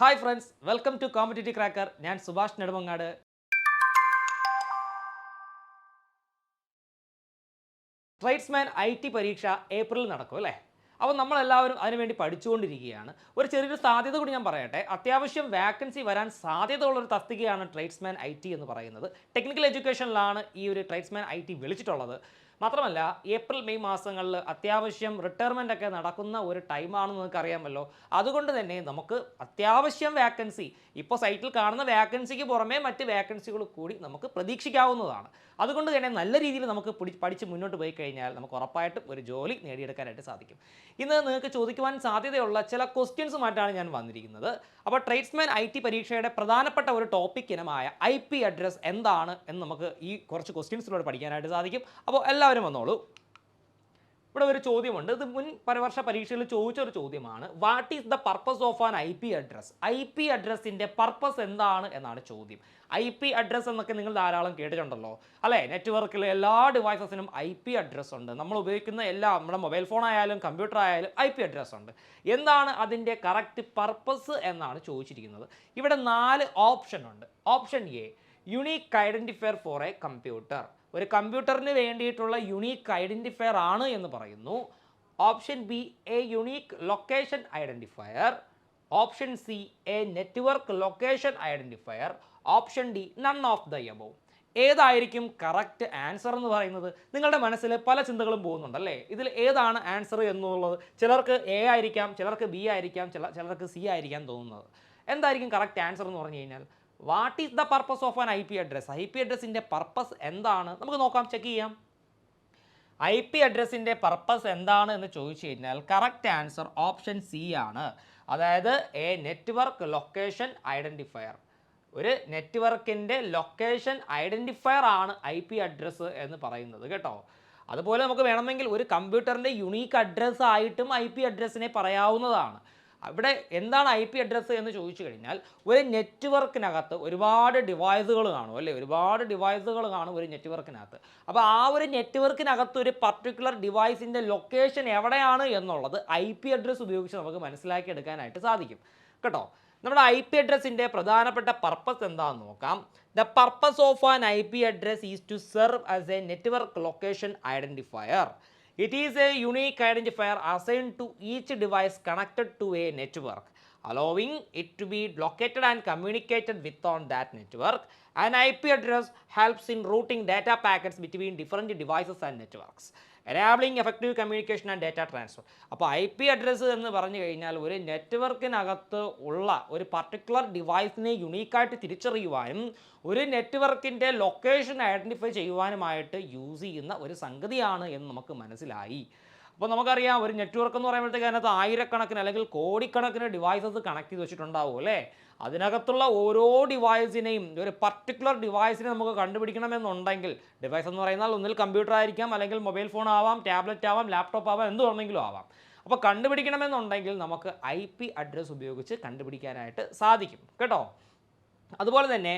Hi friends welcome to competitive cracker. ഞാൻ Subhash Nedumangad. Tradesman I T പരീക്ഷ April നടക്കും അല്ലേ? അപ്പോൾ നമ്മളെല്ലാവരും അതിനുവേണ്ടി പഠിച്ചുകൊണ്ടിരിക്കുകയാണ്. ഒരു ചെറിയൊരു സാധ്യത കൂടി ഞാൻ പറയട്ടെ. അത്യാവശ്യം വാക്കൻസി വരാൻ സാധ്യതയുള്ള ഒരു തസ്തികയാണ് ട്രേഡ്സ്മാൻ ഐ ടി എന്ന് പറയുന്നത്. ടെക്നിക്കൽ എഡ്യൂക്കേഷനിലാണ് ഈ ഒരു ട്രേഡ്സ്മാൻ ഐ ടി വിളിച്ചിട്ടുള്ളത്. മാത്രമല്ല ഏപ്രിൽ മെയ് മാസങ്ങളിൽ അത്യാവശ്യം റിട്ടയർമെന്റ് ഒക്കെ നടക്കുന്ന ഒരു ടൈമാണെന്ന് നിങ്ങൾക്ക് അറിയാമല്ലോ അതുകൊണ്ട് തന്നെ നമുക്ക് അത്യാവശ്യം വേക്കൻസി ഇപ്പോൾ സൈറ്റിൽ കാണുന്ന വേക്കൻസിക്ക് പുറമേ മറ്റ് വേക്കൻസികൾ കൂടി നമുക്ക് പ്രതീക്ഷിക്കാവുന്നതാണ്. അതുകൊണ്ട് തന്നെ നല്ല രീതിയിൽ നമുക്ക് പഠിച്ച് മുന്നോട്ട് പോയി കഴിഞ്ഞാൽ നമുക്ക് ഉറപ്പായിട്ടും ഒരു ജോലി നേടിയെടുക്കാനായിട്ട് സാധിക്കും. ഇന്ന് നിങ്ങൾക്ക് ചോദിക്കുവാൻ സാധ്യതയുള്ള ചില ക്വസ്റ്റ്യൻസുമായിട്ടാണ് ഞാൻ വന്നിരിക്കുന്നത്. അപ്പോൾ ട്രേഡ്സ്മാൻ ഐ ടി പരീക്ഷയുടെ പ്രധാനപ്പെട്ട ഒരു ടോപ്പിക് ഇനമായ ഐ പി അഡ്രസ് എന്താണ് എന്ന് നമുക്ക് ഈ കുറച്ച് ക്വസ്റ്റ്യൻസിലൂടെ പഠിക്കാനായിട്ട് സാധിക്കും. അപ്പോൾ എല്ലാവരും വന്നോളൂ. ഇവിടെ ഒരു ചോദ്യമുണ്ട്. ഇത് മുൻ പരവർഷ പരീക്ഷയിൽ ചോദിച്ച ഒരു ചോദ്യമാണ്. What is the purpose of an I P address I P അഡ്രസ്സിന്റെ purpose എന്താണ് എന്നാണ് ചോദ്യം. ഐ പി അഡ്രസ്സ് എന്നൊക്കെ നിങ്ങൾ ധാരാളം കേട്ടിട്ടുണ്ടല്ലോ. അല്ലേ? നെറ്റ്വർക്കിലെ എല്ലാ ഡിവൈസസിനും ഐ പി അഡ്രസ്സ് ഉണ്ട്. നമ്മൾ ഉപയോഗിക്കുന്ന എല്ലാ നമ്മുടെ മൊബൈൽ ഫോൺ ആയാലും കമ്പ്യൂട്ടർ ആയാലും ഐ പി അഡ്രസ്സ് ഉണ്ട്. എന്താണ് അതിന്റെ കറക്റ്റ് പർപ്പസ് എന്നാണ് ചോദിച്ചിരിക്കുന്നത്. ഇവിടെ നാല് ഓപ്ഷൻ ഉണ്ട്. Option A unique identifier for a computer ഒരു കമ്പ്യൂട്ടറിന് വേണ്ടിയിട്ടുള്ള യുണീക്ക് ഐഡന്റിഫയർ ആണ് എന്ന് പറയുന്നു. Option B a unique location identifier option C a network location identifier option D none of the above ഏതായിരിക്കും കറക്റ്റ് ആൻസർ എന്ന് പറയുന്നത്? നിങ്ങളുടെ മനസ്സിൽ പല ചിന്തകളും പോകുന്നുണ്ടല്ലേ ഇതിൽ ഏതാണ് ആൻസർ എന്നുള്ളത്? ചിലർക്ക് എ ആയിരിക്കാം ചിലർക്ക് ബി ആയിരിക്കാം ചില ചിലർക്ക് സി ആയിരിക്കാം തോന്നുന്നത്. എന്തായിരിക്കും കറക്റ്റ് ആൻസർ എന്ന് പറഞ്ഞു കഴിഞ്ഞാൽ what is the purpose of an I P address I P അഡ്രസ്സിന്റെ purpose എന്താണ്? നമുക്ക് നോക്കാം ചെക്ക് ചെയ്യാം. ഐ പി അഡ്രസ്സിന്റെ പർപ്പസ് എന്താണ് എന്ന് ചോദിച്ചു കഴിഞ്ഞാൽ കറക്റ്റ് ആൻസർ ഓപ്ഷൻ സി ആണ്. അതായത് എ നെറ്റ്വർക്ക് ലൊക്കേഷൻ ഐഡന്റിഫയർ ഒരു നെറ്റ്വർക്കിന്റെ location identifier I I P address എന്ന് പറയുന്നത് കേട്ടോ. അതുപോലെ നമുക്ക് വേണമെങ്കിൽ ഒരു കമ്പ്യൂട്ടറിന്റെ യുണീക്ക് അഡ്രസ്സ് ആയിട്ടും ഐ പി അഡ്രസ്സിനെ പറയാവുന്നതാണ്. അവിടെ എന്താണ് ഐ പി അഡ്രസ്സ് എന്ന് ചോദിച്ചു കഴിഞ്ഞാൽ ഒരു നെറ്റ്വർക്കിനകത്ത് ഒരുപാട് ഡിവൈസുകൾ കാണും അല്ലേ? ഒരുപാട് ഡിവൈസുകൾ കാണും ഒരു നെറ്റ്വർക്കിനകത്ത് അപ്പോൾ ആ ഒരു നെറ്റ്വർക്കിനകത്ത് ഒരു പർട്ടിക്കുലർ ഡിവൈസിന്റെ ലൊക്കേഷൻ എവിടെയാണ് എന്നുള്ളത് ഐ പി അഡ്രസ്സ് ഉപയോഗിച്ച് നമുക്ക് മനസ്സിലാക്കിയെടുക്കാനായിട്ട് സാധിക്കും. കേട്ടോ? നമ്മുടെ ഐ പി അഡ്രസ്സിന്റെ പ്രധാനപ്പെട്ട പർപ്പസ് എന്താണെന്ന് നോക്കാം. The purpose of an I P address is to serve as a network location identifier It is a unique identifier assigned to each device connected to a network, allowing it to be located and communicated with on that network. An IP address helps in routing data packets between different devices and networks. Enabling effective communication and data transfer അപ്പോൾ I P address എന്ന് പറഞ്ഞു കഴിഞ്ഞാൽ ഒരു നെറ്റ്വർക്കിനകത്ത് ഉള്ള ഒരു particular ഡിവൈസിനെ യുണീക്കായിട്ട് തിരിച്ചറിയുവാനും ഒരു നെറ്റ്വർക്കിന്റെ ലൊക്കേഷൻ ഐഡന്റിഫൈ ചെയ്യുവാനുമായിട്ട് യൂസ് ചെയ്യുന്ന ഒരു സംഗതിയാണ് എന്ന് നമുക്ക് മനസ്സിലായി. അപ്പോൾ നമുക്കറിയാം ഒരു നെറ്റ്വർക്ക് എന്ന് പറയുമ്പോഴത്തേക്ക് അതിനകത്ത് ആയിരക്കണക്കിന് അല്ലെങ്കിൽ കോടിക്കണക്കിന് ഡിവൈസസ് കണക്ട് ചെയ്ത് വെച്ചിട്ടുണ്ടാവും അല്ലേ? അതിനകത്തുള്ള ഓരോ ഡിവൈസിനെയും ഒരു പർട്ടിക്കുലർ ഡിവൈസിനെ നമുക്ക് കണ്ടുപിടിക്കണമെന്നുണ്ടെങ്കിൽ ഡിവൈസ് എന്ന് പറയുന്നാൽ ഒന്നിൽ കമ്പ്യൂട്ടർ ആയിരിക്കാം അല്ലെങ്കിൽ മൊബൈൽ ഫോൺ ആവാം ടാബ്ലറ്റ് ആവാം ലാപ്ടോപ്പ് ആവാം എന്ത് വേണമെങ്കിലും ആവാം. അപ്പോൾ കണ്ടുപിടിക്കണമെന്നുണ്ടെങ്കിൽ നമുക്ക് ഐ പി അഡ്രസ്സ് ഉപയോഗിച്ച് കണ്ടുപിടിക്കാനായിട്ട് സാധിക്കും കേട്ടോ? അതുപോലെ തന്നെ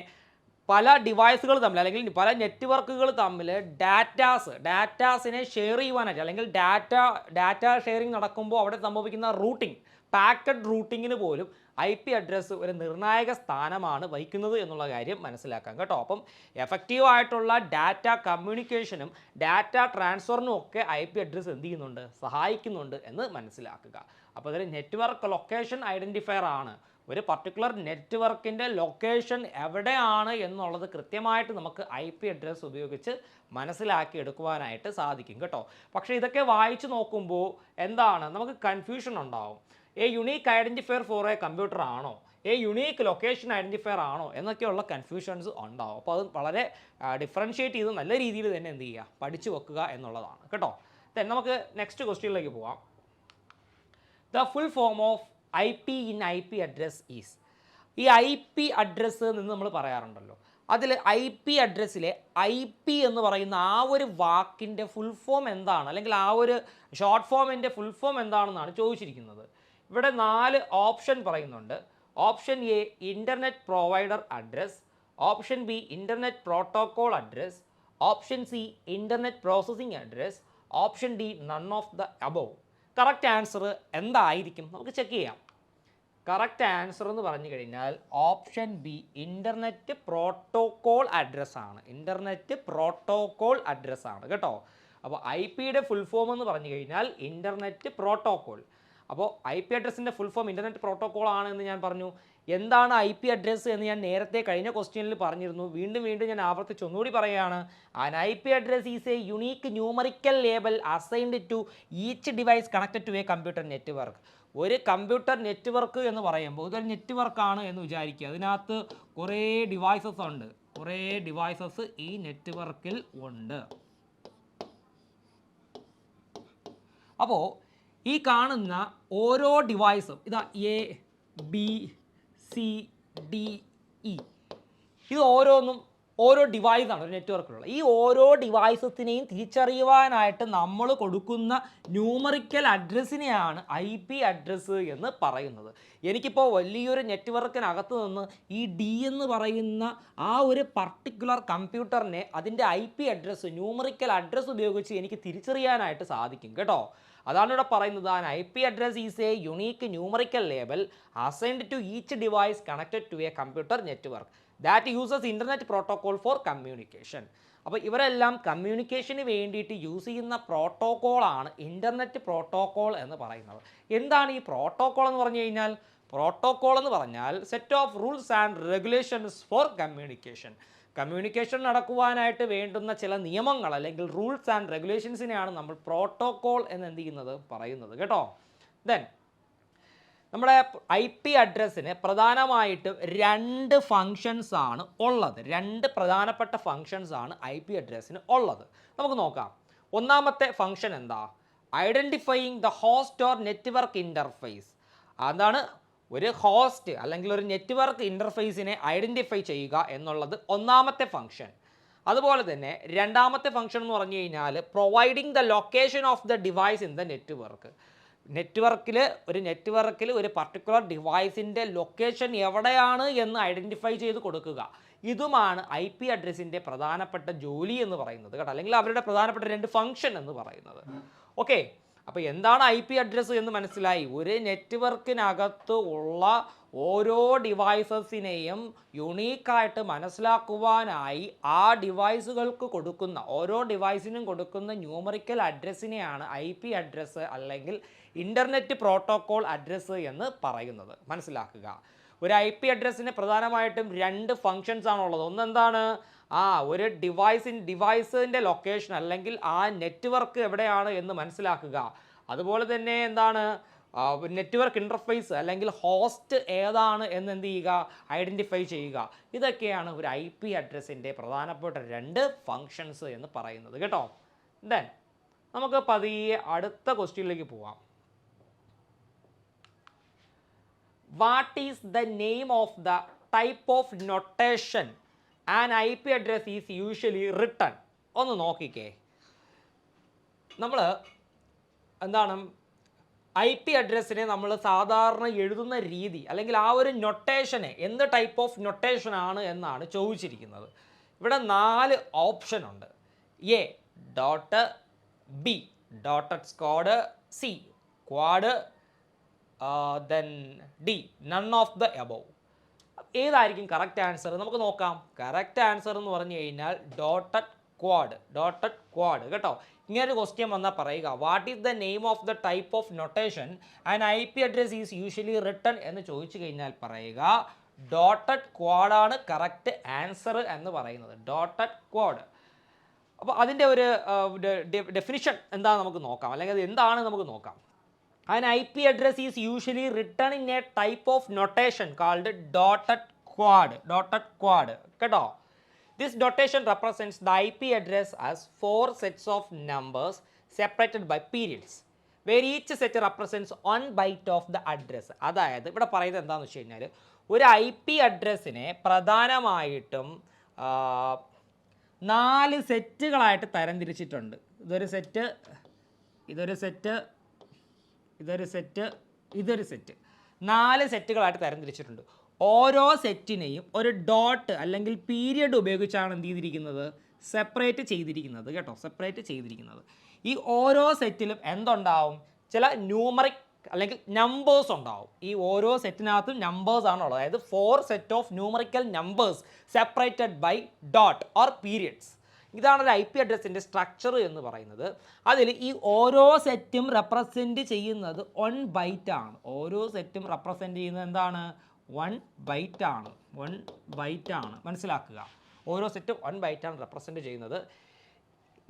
പല ഡിവൈസുകൾ തമ്മിൽ അല്ലെങ്കിൽ പല നെറ്റ്വർക്കുകൾ തമ്മിൽ ഡാറ്റാസ് ഡാറ്റാസിനെ ഷെയർ ചെയ്യുവാനായിട്ട് അല്ലെങ്കിൽ ഡാറ്റ ഡാറ്റ ഷെയറിംഗ് നടക്കുമ്പോൾ അവിടെ സംഭവിക്കുന്ന റൂട്ടിംഗ് പാക്കറ്റ് റൂട്ടിങ്ങിന് പോലും ഐ പി അഡ്രസ്സ് ഒരു നിർണായക സ്ഥാനമാണ് വഹിക്കുന്നത് എന്നുള്ള കാര്യം മനസ്സിലാക്കാം കേട്ടോ. അപ്പം എഫക്റ്റീവ് ആയിട്ടുള്ള ഡാറ്റ കമ്മ്യൂണിക്കേഷനും ഡാറ്റ ട്രാൻസ്ഫറിനും ഒക്കെ ഐ പി അഡ്രസ്സ് എന്ത് ചെയ്യുന്നുണ്ട്? സഹായിക്കുന്നുണ്ട് എന്ന് മനസ്സിലാക്കുക. അപ്പോൾ അതിൽ നെറ്റ്വർക്ക് ലൊക്കേഷൻ ഐഡന്റിഫയർ ആണ്. ഒരു പർട്ടിക്കുലർ നെറ്റ്വർക്കിന്റെ ലൊക്കേഷൻ എവിടെയാണ് എന്നുള്ളത് കൃത്യമായിട്ട് നമുക്ക് ഐ പി അഡ്രസ്സ് ഉപയോഗിച്ച് മനസ്സിലാക്കി എടുക്കുവാനായിട്ട് സാധിക്കും കേട്ടോ. പക്ഷേ ഇതൊക്കെ വായിച്ചു നോക്കുമ്പോൾ എന്താണ്? നമുക്ക് കൺഫ്യൂഷൻ ഉണ്ടാവും. A unique identifier for a computer ആണോ? എ യുണീക്ക് ലൊക്കേഷൻ ഐഡന്റിഫയർ ആണോ? എന്നൊക്കെയുള്ള കൺഫ്യൂഷൻസ് ഉണ്ടാവും. അപ്പോൾ അത് വളരെ ഡിഫറൻഷ്യേറ്റ് ചെയ്ത് നല്ല രീതിയിൽ തന്നെ എന്ത് ചെയ്യുക? പഠിച്ചു വെക്കുക എന്നുള്ളതാണ്. കേട്ടോ. ദെൻ നമുക്ക് നെക്സ്റ്റ് ക്വസ്റ്റ്യനിലേക്ക് പോവാം. The full form of I P in I P address is ഈ ഐ പി അഡ്രസ്സ് എന്ന് നമ്മൾ പറയാറുണ്ടല്ലോ. അതിൽ ഐ പി അഡ്രസ്സിലെ ഐ പി എന്ന് പറയുന്ന ആ ഒരു വാക്കിന്റെ ഫുൾ ഫോം എന്താണ്? അല്ലെങ്കിൽ ആ ഒരു ഷോർട്ട് ഫോമിന്റെ ഫുൾ ഫോം എന്താണെന്നാണ് ചോദിച്ചിരിക്കുന്നത്. ഇവിടെ നാല് ഓപ്ഷൻ പറയുന്നുണ്ട്. Option A internet provider address option B internet protocol address option C internet processing address option D none of the above correct answer എന്തായിരിക്കും? നമുക്ക് ചെക്ക് ചെയ്യാം. കറക്റ്റ് ആൻസർ എന്ന് പറഞ്ഞു കഴിഞ്ഞാൽ ഓപ്ഷൻ ബി ഇന്റർനെറ്റ് പ്രോട്ടോകോൾ അഡ്രസ്സാണ് internet protocol അഡ്രസ്സാണ് കേട്ടോ. അപ്പോൾ ഐ പിയുടെ ഫുൾ ഫോം എന്ന് പറഞ്ഞു കഴിഞ്ഞാൽ ഇന്റർനെറ്റ് പ്രോട്ടോകോൾ അപ്പോൾ ഐ പി അഡ്രസ്സിന്റെ ഫുൾ ഫോം ഇന്റർനെറ്റ് പ്രോട്ടോകോൾ ആണ് എന്ന് ഞാൻ പറഞ്ഞു. എന്താണ് ഐ പി അഡ്രസ്സ് എന്ന് ഞാൻ നേരത്തെ കഴിഞ്ഞ ക്വസ്റ്റ്യനിൽ പറഞ്ഞിരുന്നു. വീണ്ടും വീണ്ടും ഞാൻ ആവർത്തിച്ച് ഒന്നുകൂടി പറയുകയാണ്. An I P address is a unique numerical label assigned to each device connected to a computer network. ഒരു കമ്പ്യൂട്ടർ നെറ്റ്വർക്ക് എന്ന് പറയുമ്പോൾ ഇതൊരു നെറ്റ്വർക്കാണ് എന്ന് വിചാരിക്കുക. അതിനകത്ത് കുറേ ഡിവൈസസ് ഉണ്ട്. കുറേ ഡിവൈസസ് ഈ നെറ്റ്വർക്കിൽ ഉണ്ട്. അപ്പോൾ ഈ കാണുന്ന ഓരോ ഡിവൈസും ഇതാ A B C D E. ഇത് ഓരോന്നും ഓരോ ഡിവൈസാണ് ഒരു നെറ്റ്വർക്കിലുള്ള ഈ ഓരോ ഡിവൈസസിനെയും തിരിച്ചറിയുവാനായിട്ട് നമ്മൾ കൊടുക്കുന്ന ന്യൂമറിക്കൽ അഡ്രസ്സിനെയാണ് ഐ പി അഡ്രസ്സ് എന്ന് പറയുന്നത്. എനിക്കിപ്പോൾ വലിയൊരു നെറ്റ്വർക്കിനകത്ത് നിന്ന് ഈ ഡി എന്ന് പറയുന്ന ആ ഒരു പർട്ടിക്കുലർ കമ്പ്യൂട്ടറിനെ അതിന്റെ I P address numerical address ഉപയോഗിച്ച് എനിക്ക് തിരിച്ചറിയാനായിട്ട് സാധിക്കും കേട്ടോ. അതാണ് ഇവിടെ പറയുന്നത്. An I P address is a unique numerical label assigned to each device connected to a computer network that uses internet protocol for communication അപ്പോൾ ഇവരെല്ലാം കമ്മ്യൂണിക്കേഷന് വേണ്ടിയിട്ട് യൂസ് ചെയ്യുന്ന പ്രോട്ടോകോളാണ് ഇന്റർനെറ്റ് പ്രോട്ടോകോൾ എന്ന് പറയുന്നത്. എന്താണ് ഈ പ്രോട്ടോകോൾ എന്ന് പറഞ്ഞു കഴിഞ്ഞാൽ? പ്രോട്ടോകോൾ എന്ന് പറഞ്ഞാൽ set of rules and regulations for communication communication നടക്കുവാനായിട്ട് വേണ്ടുന്ന ചില നിയമങ്ങൾ അല്ലെങ്കിൽ റൂൾസ് ആൻഡ് റെഗുലേഷൻസിനെയാണ് നമ്മൾ പ്രോട്ടോകോൾ എന്ന് എന്ത് ചെയ്യുന്നത്? പറയുന്നത്. കേട്ടോ? ദെൻ നമ്മുടെ ഐ പി അഡ്രസ്സിന് പ്രധാനമായിട്ടും രണ്ട് ഫങ്ഷൻസ് ആണ് ഉള്ളത്. രണ്ട് പ്രധാനപ്പെട്ട ഫങ്ഷൻസ് ആണ് ഐ പി അഡ്രസ്സിന് ഉള്ളത്. നമുക്ക് നോക്കാം. ഒന്നാമത്തെ ഫങ്ഷൻ എന്താ? Identifying the host or network interface അതാണ് ഒരു ഹോസ്റ്റ് അല്ലെങ്കിൽ ഒരു നെറ്റ്വർക്ക് ഇന്റർഫേസിനെ ഐഡന്റിഫൈ ചെയ്യുക എന്നുള്ളത് ഒന്നാമത്തെ ഫംഗ്ഷൻ അതുപോലെ തന്നെ രണ്ടാമത്തെ ഫംഗ്ഷൻ എന്ന് പറഞ്ഞു കഴിഞ്ഞാൽ providing the location of the device in the network നെറ്റ്വർക്കിൽ ഒരു നെറ്റ്വർക്കിൽ ഒരു പർട്ടിക്കുലർ ഡിവൈസിന്റെ ലൊക്കേഷൻ എവിടെയാണ് എന്ന് ഐഡന്റിഫൈ ചെയ്ത് കൊടുക്കുക. ഇതുമാണ് ഐ പി അഡ്രസ്സിന്റെ പ്രധാനപ്പെട്ട ജോലി എന്ന് പറയുന്നത് കേട്ടോ. അല്ലെങ്കിൽ അവരുടെ പ്രധാനപ്പെട്ട രണ്ട് ഫംഗ്ഷൻ എന്ന് പറയുന്നത്. ഓക്കെ അപ്പോൾ എന്താണ് ഐ പി അഡ്രസ്സ് എന്ന് മനസ്സിലായി? ഒരു നെറ്റ്വർക്കിനകത്ത് ഉള്ള ഓരോ ഡിവൈസസിനെയും യുണീക്കായിട്ട് മനസ്സിലാക്കുവാനായി ആ ഡിവൈസുകൾക്ക് കൊടുക്കുന്ന ഓരോ ഡിവൈസിനും കൊടുക്കുന്ന ന്യൂമറിക്കൽ അഡ്രസ്സിനെയാണ് ഐ പി അഡ്രസ്സ് അല്ലെങ്കിൽ ഇന്റർനെറ്റ് പ്രോട്ടോക്കോൾ അഡ്രസ്സ് എന്ന് പറയുന്നത്. മനസ്സിലാക്കുക. ഒരു ഐ പി അഡ്രസ്സിന് പ്രധാനമായിട്ടും രണ്ട് ഫങ്ഷൻസ് ആണുള്ളത്. ഒന്നെന്താണ് ആ ഒരു ഡിവൈസിൻ ഡിവൈസിന്റെ ലൊക്കേഷൻ അല്ലെങ്കിൽ ആ നെറ്റ്വർക്ക് എവിടെയാണ് എന്ന് മനസ്സിലാക്കുക. അതുപോലെ തന്നെ എന്താണ്? നെറ്റ്വർക്ക് ഇന്റർഫേസ് അല്ലെങ്കിൽ ഹോസ്റ്റ് ഏതാണ് എന്ന് എന്ത് ചെയ്യുക? ഐഡന്റിഫൈ ചെയ്യുക. ഇതൊക്കെയാണ് ഒരു ഐ പി അഡ്രസ്സിന്റെ പ്രധാനപ്പെട്ട രണ്ട് ഫങ്ഷൻസ് എന്ന് പറയുന്നത് കേട്ടോ. ദെൻ നമുക്ക് പതിയെ അടുത്ത ക്വസ്റ്റ്യനിലേക്ക് പോവാം. What is the name of the type of notation and I P address is usually written ഒന്ന് നോക്കിക്കേ. നമ്മൾ എന്താണ്? ഐ പി അഡ്രസ്സിനെ നമ്മൾ സാധാരണ എഴുതുന്ന രീതി അല്ലെങ്കിൽ ആ ഒരു നൊട്ടേഷനെ എന്ത് ടൈപ്പ് ഓഫ് നൊട്ടേഷൻ ആണ് എന്നാണ് ചോദിച്ചിരിക്കുന്നത്. ഇവിടെ നാല് ഓപ്ഷൻ ഉണ്ട്. A dot B dotted squad C quad then D none of the above ഏതായിരിക്കും കറക്റ്റ് ആൻസർ നമുക്ക് നോക്കാം. കറക്റ്റ് ആൻസർ എന്ന് പറഞ്ഞു കഴിഞ്ഞാൽ ഡോട്ടഡ് ക്വാഡ് ഡോട്ടഡ് ക്വാഡ് കേട്ടോ. ഇങ്ങനെ ഒരു ക്വസ്റ്റ്യൻ വന്നാൽ പറയുക what is the name of the type of notation and I P address is usually written എന്ന് ചോദിച്ചു കഴിഞ്ഞാൽ പറയുക ഡോട്ടഡ് ക്വാഡാണ് കറക്റ്റ് ആൻസർ എന്ന് പറയുന്നത്. ഡോട്ടഡ് ക്വാഡ് അപ്പോൾ അതിന്റെ ഒരു ഡെഫിനിഷൻ എന്താണെന്ന് നമുക്ക് നോക്കാം. അല്ലെങ്കിൽ അത് എന്താണ് നമുക്ക് നോക്കാം. An IP address is usually written in a type of notation called dotted quad. Dotted quad. കേട്ടോ This notation represents the IP address as four sets of numbers separated by periods. Where each set represents one byte of the address. അതായത് ഇവിടെ പറയുന്നത് എന്താണെന്ന് വെച്ച് കഴിഞ്ഞാൽ ഒരു I P അഡ്രസ്സിനെ പ്രധാനമായിട്ടും നാല് സെറ്റുകളായിട്ട് തരംതിരിച്ചിട്ടുണ്ട് ഇതൊരു സെറ്റ് ഇതൊരു സെറ്റ് ഇതൊരു സെറ്റ് ഇതൊരു സെറ്റ്. നാല് സെറ്റുകളായിട്ട് തരംതിരിച്ചിട്ടുണ്ട്. ഓരോ സെറ്റിനെയും ഒരു ഡോട്ട് അല്ലെങ്കിൽ പീരിയഡ് ഉപയോഗിച്ചാണ് എന്ത് ചെയ്തിരിക്കുന്നത്? സെപ്പറേറ്റ് ചെയ്തിരിക്കുന്നത് കേട്ടോ സെപ്പറേറ്റ് ചെയ്തിരിക്കുന്നത്. ഈ ഓരോ സെറ്റിലും എന്തുണ്ടാവും? ചില ന്യൂമറിക് അല്ലെങ്കിൽ നമ്പേഴ്സ് ഉണ്ടാവും. ഈ ഓരോ സെറ്റിനകത്തും നമ്പേഴ്സ് ആണുള്ളത്. അതായത് four set of numerical numbers separated by dot or periods ഇതാണ് ഒരു ഐ പി അഡ്രസ്സിന്റെ സ്ട്രക്ചർ എന്ന് പറയുന്നത്. അതിൽ ഈ ഓരോ സെറ്റും റെപ്രസെന്റ് ചെയ്യുന്നത് വൺ ബൈറ്റ് ആണ്. ഓരോ സെറ്റും റെപ്രസെന്റ് ചെയ്യുന്നത് എന്താണ്? വൺ ബൈറ്റ് ആണ്. വൺ ബൈറ്റ് ആണ്. മനസ്സിലാക്കുക. ഓരോ സെറ്റും വൺ ബൈറ്റ് ആണ് റെപ്രസെന്റ് ചെയ്യുന്നത്.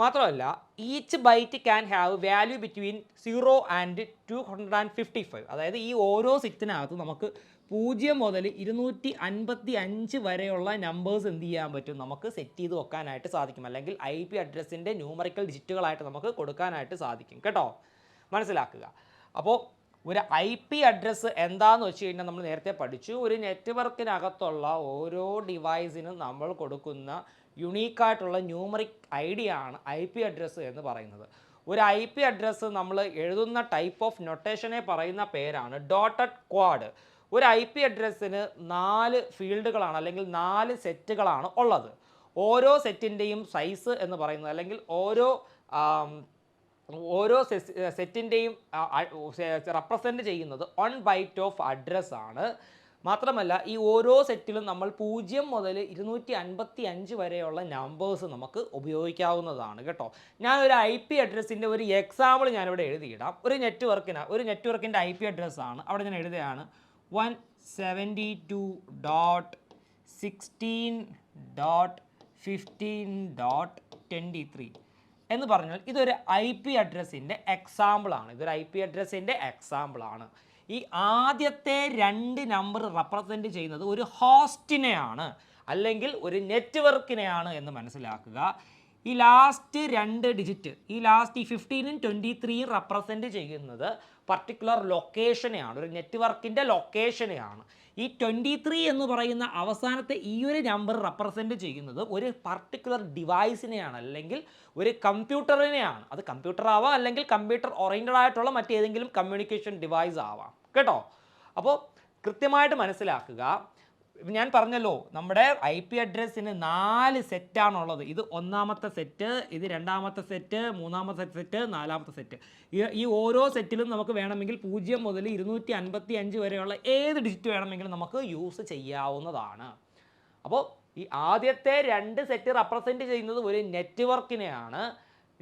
മാത്രമല്ല each byte can have value between zero and two hundred and fifty five അതായത് ഈ ഓരോ സെറ്റിനകത്ത് നമുക്ക് പൂജ്യം മുതൽ ഇരുന്നൂറ്റി അൻപത്തി അഞ്ച് വരെയുള്ള നമ്പേഴ്സ് എന്ത് ചെയ്യാൻ പറ്റും? നമുക്ക് സെറ്റ് ചെയ്ത് വെക്കാനായിട്ട് സാധിക്കും. അല്ലെങ്കിൽ ഐ പി അഡ്രസ്സിന്റെ ന്യൂമറിക്കൽ ഡിജിറ്റുകളായിട്ട് നമുക്ക് കൊടുക്കാനായിട്ട് സാധിക്കും. കേട്ടോ? മനസ്സിലാക്കുക. അപ്പോൾ ഒരു ഐ പി അഡ്രസ്സ് എന്താണെന്ന് വെച്ച് കഴിഞ്ഞാൽ നമ്മൾ നേരത്തെ പഠിച്ചു. ഒരു നെറ്റ്വർക്കിനകത്തുള്ള ഓരോ ഡിവൈസിനും നമ്മൾ കൊടുക്കുന്ന യുണീക്കായിട്ടുള്ള ന്യൂമറിക് ഐഡിയ ആണ് ഐ പി അഡ്രസ്സ് എന്ന് പറയുന്നത്. ഒരു ഐ പി അഡ്രസ്സ് നമ്മൾ എഴുതുന്ന ടൈപ്പ് ഓഫ് നൊട്ടേഷനെ പറയുന്ന പേരാണ് ഡോട്ടഡ് ക്വാഡ് ഒരു ഐ പി അഡ്രസ്സിന് നാല് ഫീൽഡുകളാണ് അല്ലെങ്കിൽ നാല് സെറ്റുകളാണ് ഉള്ളത്. ഓരോ സെറ്റിന്റെയും സൈസ് എന്ന് പറയുന്നത് അല്ലെങ്കിൽ ഓരോ ഓരോ സെറ്റിന്റെയും റെപ്രസെന്റ് ചെയ്യുന്നത് വൺ ബൈറ്റ് ഓഫ് അഡ്രസ് ആണ്. മാത്രമല്ല ഈ ഓരോ സെറ്റിലും നമ്മൾ പൂജ്യം മുതൽ ഇരുന്നൂറ്റി അൻപത്തി അഞ്ച് വരെയുള്ള നമ്പേഴ്സ് നമുക്ക് ഉപയോഗിക്കാവുന്നതാണ് കേട്ടോ. ഞാനൊരു ഐ പി അഡ്രസ്സിന്റെ ഒരു എക്സാമ്പിൾ ഞാനിവിടെ എഴുതിയിടാം. ഒരു നെറ്റ്വർക്കിന് ഒരു നെറ്റ്വർക്കിന്റെ ഐ പി അഡ്രസ്സാണ് അവിടെ ഞാൻ എഴുതുകയാണ് one seventy two dot sixteen dot fifteen dot twenty three എന്ന് പറഞ്ഞാൽ ഇതൊരു ഐ പി അഡ്രസ്സിന്റെ എക്സാമ്പിളാണ് ഇതൊരു ഐ പി അഡ്രസ്സിന്റെ എക്സാമ്പിളാണ് ഈ ആദ്യത്തെ രണ്ട് നമ്പർ റെപ്രസെന്റ് ചെയ്യുന്നത് ഒരു ഹോസ്റ്റിനെയാണ് അല്ലെങ്കിൽ ഒരു നെറ്റ്വർക്കിനെയാണ് എന്ന് മനസ്സിലാക്കുക. ഈ ലാസ്റ്റ് രണ്ട് ഡിജിറ്റ് ഈ ലാസ്റ്റ് ഈ ഫിഫ്റ്റീനും ട്വന്റി ത്രീയും റെപ്രസെന്റ് ചെയ്യുന്നത് പർട്ടിക്കുലർ ലൊക്കേഷനെയാണ് ഒരു നെറ്റ്വർക്കിന്റെ ലൊക്കേഷനെയാണ് ഈ ട്വന്റി ത്രീ എന്ന് പറയുന്ന അവസാനത്തെ ഈ ഒരു നമ്പർ റെപ്രസെന്റ് ചെയ്യുന്നത് ഒരു പർട്ടിക്കുലർ ഡിവൈസിനെയാണ് അല്ലെങ്കിൽ ഒരു കമ്പ്യൂട്ടറിനെയാണ് അത് കമ്പ്യൂട്ടർ ആവാം അല്ലെങ്കിൽ കമ്പ്യൂട്ടർ ഓറിയന്റഡ് ആയിട്ടുള്ള മറ്റേതെങ്കിലും കമ്മ്യൂണിക്കേഷൻ ഡിവൈസ് ആവാം. കേട്ടോ? അപ്പോൾ കൃത്യമായിട്ട് മനസ്സിലാക്കുക ഞാൻ പറഞ്ഞല്ലോ നമ്മുടെ ഐ പി അഡ്രസ്സിന് നാല് സെറ്റാണുള്ളത് ഇത് ഒന്നാമത്തെ സെറ്റ് ഇത് രണ്ടാമത്തെ സെറ്റ് മൂന്നാമത്തെ സെറ്റ് നാലാമത്തെ സെറ്റ് ഈ- ഓരോ സെറ്റിലും നമുക്ക് വേണമെങ്കിൽ പൂജ്യം മുതൽ ഇരുന്നൂറ്റി അൻപത്തി അഞ്ച് വരെയുള്ള ഏത് ഡിജിറ്റ് വേണമെങ്കിലും നമുക്ക് യൂസ് ചെയ്യാവുന്നതാണ്. അപ്പോൾ ഈ ആദ്യത്തെ രണ്ട് സെറ്റ് റെപ്രസെന്റ് ചെയ്യുന്നത് ഒരു നെറ്റ്വർക്കിനെയാണ്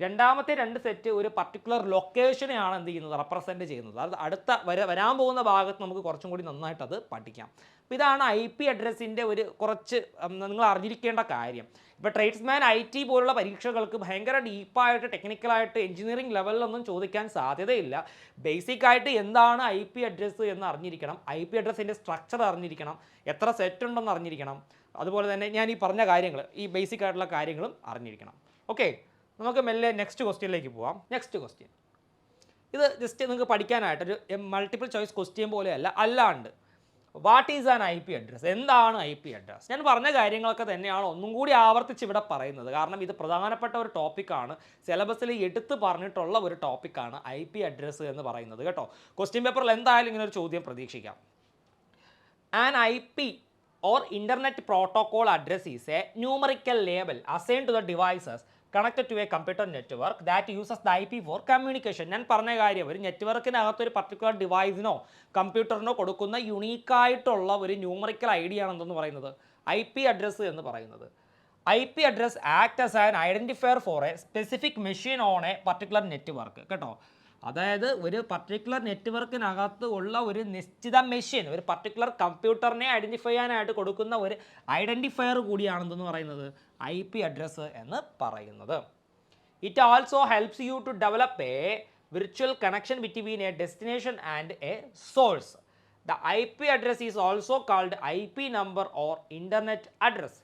രണ്ടാമത്തെ രണ്ട് സെറ്റ് ഒരു പർട്ടിക്കുലർ ലൊക്കേഷനെയാണ് എന്ത് ചെയ്യുന്നത്? റെപ്രസെന്റ് ചെയ്യുന്നത്. അത് അടുത്ത വര വരാൻ പോകുന്ന ഭാഗത്ത് നമുക്ക് കുറച്ചും കൂടി നന്നായിട്ട് അത് പഠിക്കാം. അപ്പോൾ ഇതാണ് ഐ പി അഡ്രസ്സിന്റെ ഒരു കുറച്ച് നിങ്ങൾ അറിഞ്ഞിരിക്കേണ്ട കാര്യം. ഇപ്പോൾ ട്രേഡ്സ്മാൻ ഐ ടി പോലുള്ള പരീക്ഷകൾക്ക് ഭയങ്കര ഡീപ്പായിട്ട് ടെക്നിക്കലായിട്ട് എഞ്ചിനീയറിംഗ് ലെവലിലൊന്നും ചോദിക്കാൻ സാധ്യതയില്ല. ബേസിക് ആയിട്ട് എന്താണ് ഐ പി അഡ്രസ്സ് എന്ന് അറിഞ്ഞിരിക്കണം. ഐ പി അഡ്രസ്സിന്റെ സ്ട്രക്ചർ അറിഞ്ഞിരിക്കണം. എത്ര സെറ്റ് ഉണ്ടെന്ന് അറിഞ്ഞിരിക്കണം. അതുപോലെ തന്നെ ഞാൻ ഈ പറഞ്ഞ കാര്യങ്ങൾ ഈ ബേസിക് ആയിട്ടുള്ള കാര്യങ്ങളും അറിഞ്ഞിരിക്കണം. ഓക്കെ നമുക്ക് മെല്ലെ നെക്സ്റ്റ് ക്വസ്റ്റ്യനിലേക്ക് പോവാം. നെക്സ്റ്റ് ക്വസ്റ്റ്യൻ ഇത് ജസ്റ്റ് നിങ്ങൾക്ക് പഠിക്കാനായിട്ട് ഒരു മൾട്ടിപ്പിൾ ചോയ്സ് ക്വസ്റ്റ്യൻ പോലെയല്ല അല്ലാണ്ട്. What is an I P address എന്താണ് ഐ പി അഡ്രസ് ഞാൻ പറഞ്ഞ കാര്യങ്ങളൊക്കെ തന്നെയാണ് ഒന്നും കൂടി ആവർത്തിച്ച് ഇവിടെ പറയുന്നത്. കാരണം ഇത് പ്രധാനപ്പെട്ട ഒരു ടോപ്പിക്കാണ് സിലബസിൽ എടുത്ത് പറഞ്ഞിട്ടുള്ള ഒരു ടോപ്പിക്കാണ് ഐ പി അഡ്രസ് എന്ന് പറയുന്നത് കേട്ടോ. ക്വസ്റ്റ്യൻ പേപ്പറിൽ എന്തായാലും ഇങ്ങനെ ഒരു ചോദ്യം പ്രതീക്ഷിക്കാം. An I P or internet protocol address is a numerical label assign to the the devices connected to a computer network that uses the IP for communication. ഞാൻ പറഞ്ഞ കാര്യം ഒരു നെറ്റ്വർക്കിനകത്ത് ഒരു പർട്ടിക്കുലർ ഡിവൈസിനോ കമ്പ്യൂട്ടറിനോ കൊടുക്കുന്ന യുണീക്കായിട്ടുള്ള ഒരു ന്യൂമറിക്കൽ ഐഡിയ എന്തെന്ന് പറയുന്നത്? ഐ പി അഡ്രസ്സ് എന്ന് പറയുന്നത്. I P address act as an identifier for a specific machine on a particular network കേട്ടോ? അതായത് ഒരു പർട്ടിക്കുലർ നെറ്റ്വർക്കിനകത്ത് ഉള്ള ഒരു നിശ്ചിത മെഷീൻ ഒരു പർട്ടിക്കുലർ കമ്പ്യൂട്ടറിനെ ഐഡന്റിഫൈ ചെയ്യാനായിട്ട് കൊടുക്കുന്ന ഒരു ഐഡന്റിഫയർ കൂടിയാണെന്ന് പറയുന്നത്? ഐ പി അഡ്രസ്സ് എന്ന് പറയുന്നത്. It also helps you to develop a virtual connection between a destination and a source the I P address is also called I P number or internet address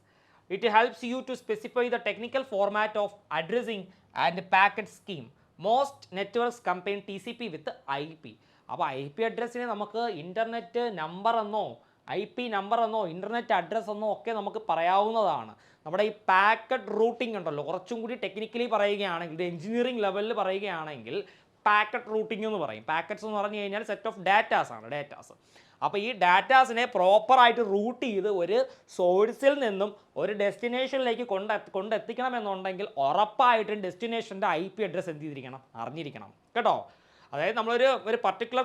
it helps you to specify the technical format of addressing and packet addressing and networks scheme. T C P with I P അപ്പോൾ I P അഡ്രസ്സിനെ നമുക്ക് internet number എന്നോ I P number എന്നോ internet address എന്നോ ഒക്കെ നമുക്ക് പറയാവുന്നതാണ്. നമ്മുടെ ഈ പാക്കറ്റ് റൂട്ടിംഗ് ഉണ്ടല്ലോ കുറച്ചും കൂടി ടെക്നിക്കലി പറയുകയാണെങ്കിൽ ഇത് എഞ്ചിനീയറിംഗ് ലെവലിൽ പറയുകയാണെങ്കിൽ പാക്കറ്റ് റൂട്ടിംഗ് എന്ന് പറയും. പാക്കറ്റ്സ് എന്ന് പറഞ്ഞു കഴിഞ്ഞാൽ സെറ്റ് ഓഫ് ഡാറ്റാസ് ആണ് ഡാറ്റാസ് അപ്പോൾ ഈ ഡാറ്റാസിനെ പ്രോപ്പറായിട്ട് റൂട്ട് ചെയ്ത് ഒരു സോഴ്സിൽ നിന്നും ഒരു ഡെസ്റ്റിനേഷനിലേക്ക് കൊണ്ട് കൊണ്ടെത്തിക്കണം എന്നുണ്ടെങ്കിൽ ഉറപ്പായിട്ടും ഡെസ്റ്റിനേഷന്റെ ഐ പി അഡ്രസ്സ് എന്ത് ചെയ്തിരിക്കണം? അറിഞ്ഞിരിക്കണം. കേട്ടോ? അതായത് നമ്മളൊരു ഒരു പർട്ടിക്കുലർ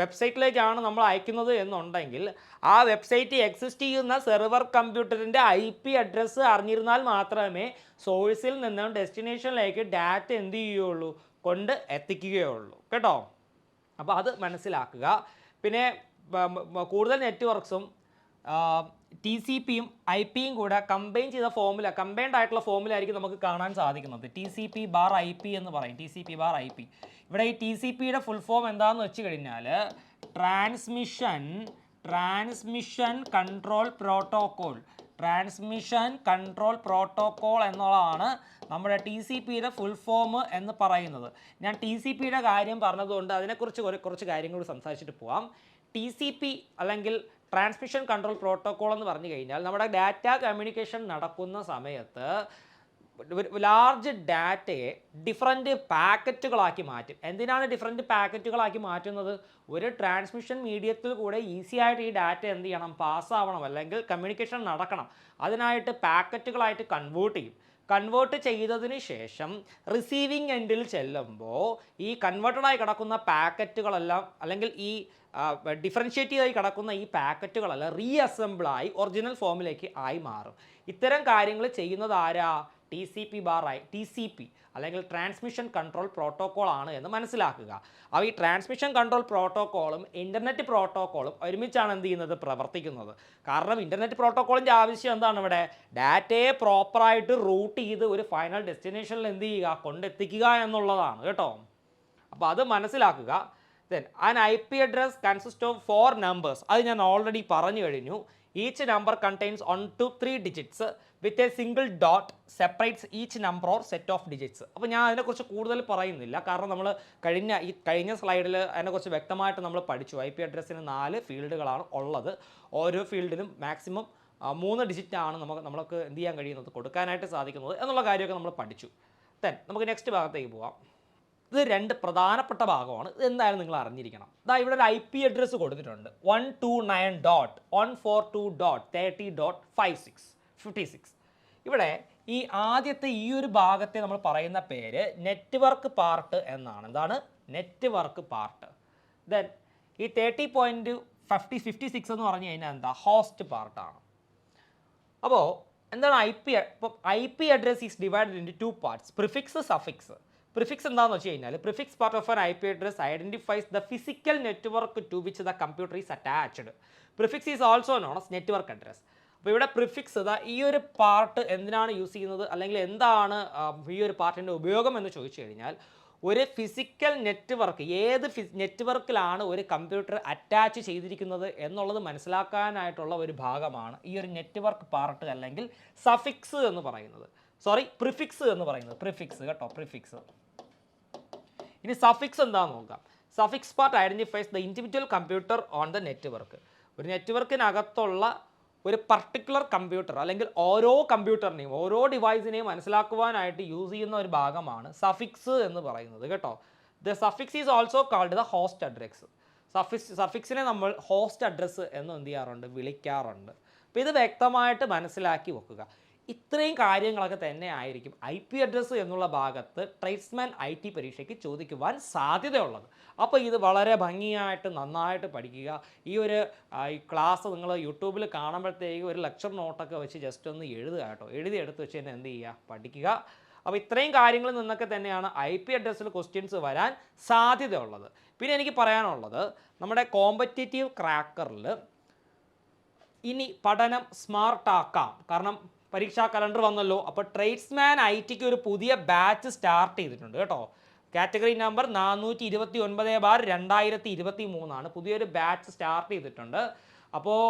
വെബ്സൈറ്റിലേക്കാണ് നമ്മൾ അയക്കുന്നത് എന്നുണ്ടെങ്കിൽ ആ വെബ്സൈറ്റ് എക്സിസ്റ്റ് ചെയ്യുന്ന സെർവർ കമ്പ്യൂട്ടറിന്റെ ഐ പി അഡ്രസ്സ് അറിഞ്ഞിരുന്നാൽ മാത്രമേ സോഴ്സിൽ നിന്നും ഡെസ്റ്റിനേഷനിലേക്ക് ഡാറ്റ എന്ത് ചെയ്യുകയുള്ളൂ? കൊണ്ട് എത്തിക്കുകയുള്ളൂ. കേട്ടോ? അപ്പോൾ അത് മനസ്സിലാക്കുക. പിന്നെ കൂടുതൽ നെറ്റ്വർക്ക്സും ടി സി പിയും ഐ പിയും കൂടെ കമ്പൈൻ ചെയ്ത ഫോമുല കമ്പൈൻഡ് ആയിട്ടുള്ള ഫോമിലായിരിക്കും നമുക്ക് കാണാൻ സാധിക്കുന്നത്. T C P bar I P എന്ന് പറയും. T C P bar I P. ഇവിടെ ഈ ടി സി പിയുടെ ഫുൾ ഫോം എന്താണെന്ന് വെച്ച് കഴിഞ്ഞാൽ transmission transmission control protocol transmission control protocol എന്നുള്ളതാണ് നമ്മുടെ ടി സി പിയുടെ ഫുൾ ഫോം എന്ന് പറയുന്നത്. ഞാൻ ടി സി പിയുടെ കാര്യം പറഞ്ഞതുകൊണ്ട് അതിനെക്കുറിച്ച് കുറേ കുറച്ച് കാര്യങ്ങൾ സംസാരിച്ചിട്ട് പോവാം. ടി സി പി അല്ലെങ്കിൽ ട്രാൻസ്മിഷൻ കൺട്രോൾ പ്രോട്ടോകോൾ എന്ന് പറഞ്ഞു കഴിഞ്ഞാൽ നമ്മുടെ ഡാറ്റ കമ്മ്യൂണിക്കേഷൻ നടക്കുന്ന സമയത്ത് ലാർജ് ഡാറ്റയെ ഡിഫറെന്റ് പാക്കറ്റുകളാക്കി മാറ്റും. എന്തിനാണ് ഡിഫറെന്റ് പാക്കറ്റുകളാക്കി മാറ്റുന്നത്? ഒരു ട്രാൻസ്മിഷൻ മീഡിയത്തിൽ കൂടെ ഈസി ആയിട്ട് ഈ ഡാറ്റ എന്ത് ചെയ്യണം? പാസ്സാവണം അല്ലെങ്കിൽ കമ്മ്യൂണിക്കേഷൻ നടക്കണം. അതിനായിട്ട് പാക്കറ്റുകളായിട്ട് കൺവേർട്ട് ചെയ്യും. കൺവേർട്ട് ചെയ്തതിന് ശേഷം റിസീവിങ് എൻഡിൽ ചെല്ലുമ്പോൾ ഈ കൺവേർട്ടഡായി കിടക്കുന്ന പാക്കറ്റുകളെല്ലാം അല്ലെങ്കിൽ ഈ ഡിഫറൻഷ്യേറ്റ് ചെയ്തായി കിടക്കുന്ന ഈ പാക്കറ്റുകളെല്ലാം റീഅസംബിളായി ഒറിജിനൽ ഫോമിലേക്ക് ആയി മാറും. ഇത്തരം കാര്യങ്ങൾ ചെയ്യുന്നത് ആരാ? ടി സി പി ബാർ ആയി ടി സി പി അല്ലെങ്കിൽ ട്രാൻസ്മിഷൻ കൺട്രോൾ പ്രോട്ടോകോൾ ആണ് എന്ന് മനസ്സിലാക്കുക. അപ്പോൾ ഈ ട്രാൻസ്മിഷൻ കൺട്രോൾ പ്രോട്ടോകോളും ഇന്റർനെറ്റ് പ്രോട്ടോകോളും ഒരുമിച്ചാണ് എന്ത് ചെയ്യുന്നത്? പ്രവർത്തിക്കുന്നത്. കാരണം ഇന്റർനെറ്റ് പ്രോട്ടോകോളിന്റെ ആവശ്യം എന്താണ് ഇവിടെ? ഡാറ്റയെ പ്രോപ്പറായിട്ട് റൂട്ട് ചെയ്ത് ഒരു ഫൈനൽ ഡെസ്റ്റിനേഷനിൽ എന്ത് ചെയ്യുക? കൊണ്ടെത്തിക്കുക എന്നുള്ളതാണ് കേട്ടോ. അപ്പോൾ അത് മനസ്സിലാക്കുക. Then an I P address consist of four numbers അത് ഞാൻ ഓൾറെഡി പറഞ്ഞു കഴിഞ്ഞു. Each number contains one two three digits with a single dot separates each number or set of digits അപ്പോൾ ഞാൻ അതിനെക്കുറിച്ച് കൂടുതൽ പറയുന്നില്ല. കാരണം നമ്മൾ കഴിഞ്ഞ ഈ കഴിഞ്ഞ സ്ലൈഡിൽ അതിനെക്കുറിച്ച് വ്യക്തമായിട്ട് നമ്മൾ പഠിച്ചു. ഐ പി അഡ്രസ്സിന് നാല് ഫീൽഡുകളാണ് ഉള്ളത്. ഓരോ ഫീൽഡിലും മാക്സിമം മൂന്ന് ഡിജിറ്റാണ് നമുക്ക് നമ്മൾക്ക് എന്ത് ചെയ്യാൻ കഴിയുന്നത്? കൊടുക്കാനായിട്ട് സാധിക്കുന്നത് എന്നുള്ള കാര്യമൊക്കെ നമ്മൾ പഠിച്ചു. ദെൻ നമുക്ക് നെക്സ്റ്റ് ഭാഗത്തേക്ക് പോവാം. ഇത് രണ്ട് പ്രധാനപ്പെട്ട ഭാഗമാണ്. ഇത് എന്തായാലും നിങ്ങൾ അറിഞ്ഞിരിക്കണം. ഇതാ ഇവിടെ ഒരു ഐ പി അഡ്രസ്സ് കൊടുത്തിട്ടുണ്ട്. One two nine dot one four two dot thirty dot five six fifty six ഇവിടെ ഈ ആദ്യത്തെ ഈ ഒരു ഭാഗത്തെ നമ്മൾ പറയുന്ന പേര് നെറ്റ്വർക്ക് പാർട്ട് എന്നാണ്. എന്താണ് നെറ്റ്വർക്ക് പാർട്ട് ദെൻ ഈ thirty point fifty fifty six എന്ന് പറഞ്ഞു കഴിഞ്ഞാൽ എന്താ? ഹോസ്റ്റ് പാർട്ടാണ് അപ്പോൾ എന്താണ് ഐ പി ഇപ്പം I P address is divided into two parts prefix suffix prefix എന്താണെന്ന് വെച്ച് കഴിഞ്ഞാൽ prefix part of an I P address identifies the physical network to which the computer is attached prefix is also known as network address അപ്പോൾ ഇവിടെ prefix ഇതാ ഈ ഒരു part എന്തിനാണ് use ചെയ്യുന്നത്? അല്ലെങ്കിൽ എന്താണ് ഈ ഒരു പാർട്ടിന്റെ ഉപയോഗം എന്ന് ചോദിച്ചു കഴിഞ്ഞാൽ ഒരു ഫിസിക്കൽ നെറ്റ്വർക്ക് ഏത് ഫി നെറ്റ്വർക്കിലാണ് ഒരു കമ്പ്യൂട്ടർ അറ്റാച്ച് ചെയ്തിരിക്കുന്നത് എന്നുള്ളത് മനസ്സിലാക്കാനായിട്ടുള്ള ഒരു ഭാഗമാണ് ഈ ഒരു നെറ്റ്വർക്ക് പാർട്ട് അല്ലെങ്കിൽ സഫിക്സ് എന്ന് പറയുന്നത്. സോറി പ്രിഫിക്സ് എന്ന് പറയുന്നത്. പ്രിഫിക്സ് കേട്ടോ പ്രിഫിക്സ് ഇനി സഫിക്സ് എന്താണെന്ന് നോക്കാം. Suffix part identifies the individual computer on the network ഒരു നെറ്റ്വർക്കിനകത്തുള്ള ഒരു പർട്ടിക്കുലർ കമ്പ്യൂട്ടർ അല്ലെങ്കിൽ ഓരോ കമ്പ്യൂട്ടറിനെയും ഓരോ ഡിവൈസിനെയും മനസ്സിലാക്കുവാനായിട്ട് യൂസ് ചെയ്യുന്ന ഒരു ഭാഗമാണ് സഫിക്സ് എന്ന് പറയുന്നത് കേട്ടോ. The suffix is also called the host address suffix സഫിക്സിനെ നമ്മൾ ഹോസ്റ്റ് അഡ്രസ്സ് എന്ന് എന്ത് ചെയ്യാറുണ്ട്? വിളിക്കാറുണ്ട്. അപ്പോൾ ഇത് വ്യക്തമായിട്ട് മനസ്സിലാക്കി വെക്കുക. ഇത്രയും കാര്യങ്ങളൊക്കെ തന്നെ ആയിരിക്കും. ഐ പി അഡ്രസ്സ് എന്നുള്ള ഭാഗത്ത് ട്രേഡ്സ്മാൻ ഐ ടി പരീക്ഷയ്ക്ക് ചോദിക്കുവാൻ സാധ്യതയുള്ളത്. അപ്പോൾ ഇത് വളരെ ഭംഗിയായിട്ട് നന്നായിട്ട് പഠിക്കുക. ഈ ഒരു ഈ ക്ലാസ് നിങ്ങൾ യൂട്യൂബിൽ കാണുമ്പോഴത്തേക്ക് ഒരു ലെക്ചർ നോട്ടൊക്കെ വെച്ച് ജസ്റ്റ് ഒന്ന് എഴുതുക കേട്ടോ. എഴുതി എടുത്ത് വെച്ച് തന്നെ എന്ത് ചെയ്യുക? പഠിക്കുക. അപ്പോൾ ഇത്രയും കാര്യങ്ങളിൽ നിന്നൊക്കെ തന്നെയാണ് ഐ പി അഡ്രസ്സിൽ ക്വസ്റ്റ്യൻസ് വരാൻ സാധ്യതയുള്ളത്. പിന്നെ എനിക്ക് പറയാനുള്ളത് നമ്മുടെ കോമ്പറ്റേറ്റീവ് ക്രാക്കറിൽ ഇനി പഠനം സ്മാർട്ടാക്കാം കാരണം പരീക്ഷാ കലണ്ടർ വന്നല്ലോ. അപ്പോൾ ട്രേഡ്സ്മാൻ ഐ ടിക്ക് ഒരു പുതിയ ബാച്ച് സ്റ്റാർട്ട് ചെയ്തിട്ടുണ്ട് കേട്ടോ. കാറ്റഗറി നമ്പർ നാനൂറ്റി ഇരുപത്തി ഒൻപത് ബാർ രണ്ടായിരത്തി ഇരുപത്തി മൂന്നാണ് പുതിയൊരു ബാച്ച് സ്റ്റാർട്ട് ചെയ്തിട്ടുണ്ട്. അപ്പോൾ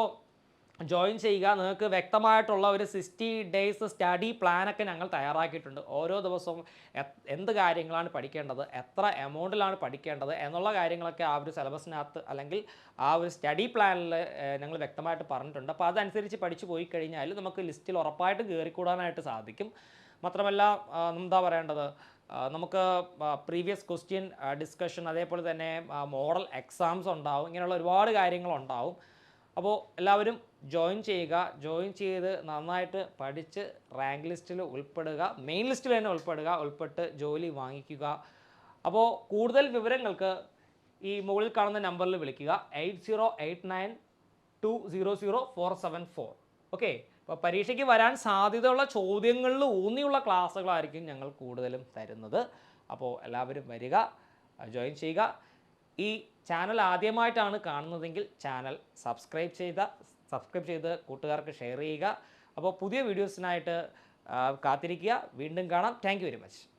ജോയിൻ ചെയ്യുക. നിങ്ങൾക്ക് വ്യക്തമായിട്ടുള്ള ഒരു സിക്സ്റ്റി ഡേയ്സ് സ്റ്റഡി പ്ലാനൊക്കെ ഞങ്ങൾ തയ്യാറാക്കിയിട്ടുണ്ട്. ഓരോ ദിവസവും എന്ത് കാര്യങ്ങളാണ് പഠിക്കേണ്ടത് എത്ര എമൗണ്ടിലാണ് പഠിക്കേണ്ടത് എന്നുള്ള കാര്യങ്ങളൊക്കെ ആ ഒരു സിലബസിനകത്ത് അല്ലെങ്കിൽ ആ ഒരു സ്റ്റഡി പ്ലാനിൽ ഞങ്ങൾ വ്യക്തമായിട്ട് പറഞ്ഞിട്ടുണ്ട്. അപ്പോൾ അതനുസരിച്ച് പഠിച്ചു പോയി കഴിഞ്ഞാൽ നമുക്ക് ലിസ്റ്റിൽ ഉറപ്പായിട്ട് കയറിക്കൂടാനായിട്ട് സാധിക്കും. മാത്രമല്ല എന്താ പറയേണ്ടത്? നമുക്ക് പ്രീവിയസ് ക്വസ്റ്റ്യൻ ഡിസ്കഷൻ അതേപോലെ തന്നെ മോഡൽ എക്സാംസ് ഉണ്ടാവും. ഇങ്ങനെയുള്ള ഒരുപാട് കാര്യങ്ങളുണ്ടാവും. അപ്പോൾ എല്ലാവരും ജോയിൻ ചെയ്യുക ജോയിൻ ചെയ്ത് നന്നായിട്ട് പഠിച്ച് റാങ്ക് ലിസ്റ്റിൽ ഉൾപ്പെടുക. മെയിൻ ലിസ്റ്റിൽ തന്നെ ഉൾപ്പെടുക ഉൾപ്പെട്ട് ജോലി വാങ്ങിക്കുക. അപ്പോൾ കൂടുതൽ വിവരങ്ങൾക്ക് ഈ മുകളിൽ കാണുന്ന നമ്പറിൽ വിളിക്കുക. Eight zero eight nine two zero zero four seven four. Okay അപ്പോൾ പരീക്ഷയ്ക്ക് വരാൻ സാധ്യതയുള്ള ചോദ്യങ്ങളിൽ ഊന്നിയുള്ള ക്ലാസ്സുകളായിരിക്കും ഞങ്ങൾ കൂടുതലും തരുന്നത്. അപ്പോൾ എല്ലാവരും വരിക ജോയിൻ ചെയ്യുക. ഈ ചാനൽ ആദ്യമായിട്ടാണ് കാണുന്നതെങ്കിൽ ചാനൽ സബ്സ്ക്രൈബ് ചെയ്ത സബ്സ്ക്രൈബ് ചെയ്ത് കൂട്ടുകാർക്ക് ഷെയർ ചെയ്യുക. അപ്പോൾ പുതിയ വീഡിയോസിനായിട്ട് കാത്തിരിക്കുക. വീണ്ടും കാണാം. Thank very much.